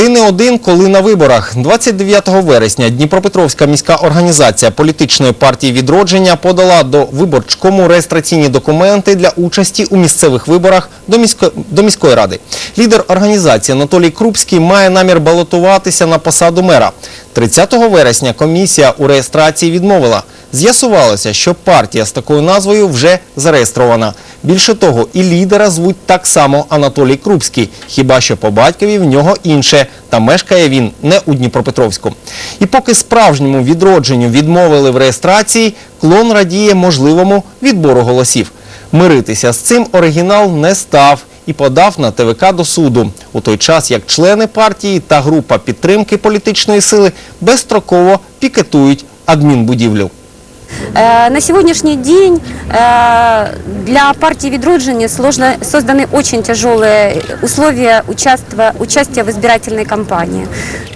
Ти не один, коли на виборах. 29 вересня Дніпропетровська міська організація політичної партії «Відродження» подала до виборчкому реєстраційні документи для участі у місцевих виборах до, місько... до міської ради. Лідер організації Анатолій Крупський має намір балотуватися на посаду мера. 30 вересня комісія у реєстрації відмовила. З'ясувалося, що партія з такою назвою вже зареєстрована. Більше того, і лідера звуть так само Анатолій Крупський, хіба що по батькові в нього інше, та мешкає він не у Дніпропетровську. І поки справжньому відродженню відмовили в реєстрації, клон радіє можливому відбору голосів. Миритися з цим оригінал не став і подав на ТВК до суду, у той час як члени партії та група підтримки політичної сили безстроково пікетують адмінбудівлю. Э, На сегодняшний день э, для партии «Відродження» сложно, созданы очень тяжелые условия участва, участия в избирательной кампании.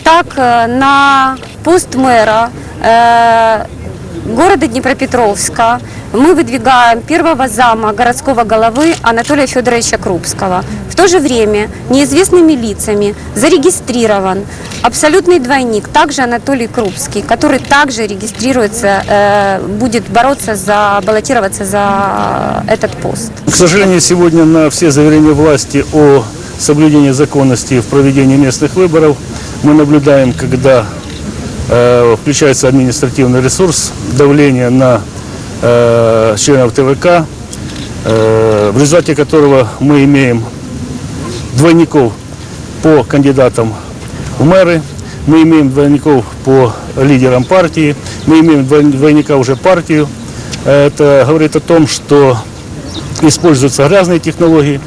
Так, э, на пост мэра э, города Днепропетровска мы выдвигаем первого зама городского головы Анатолия Федоровича Крупского. В то же время неизвестными лицами зарегистрирован абсолютный двойник, также Анатолий Крупский, который также регистрируется, э, будет бороться за, баллотироваться за этот пост. К сожалению, сегодня на все заверения власти о соблюдении законности в проведении местных выборов мы наблюдаем, когда включается административный ресурс, давление на э, членов ТВК, э, в результате которого мы имеем двойников по кандидатам в мэры, мы имеем двойников по лидерам партии, мы имеем двой- двойника уже партию. Это говорит о том, что используются разные технологии.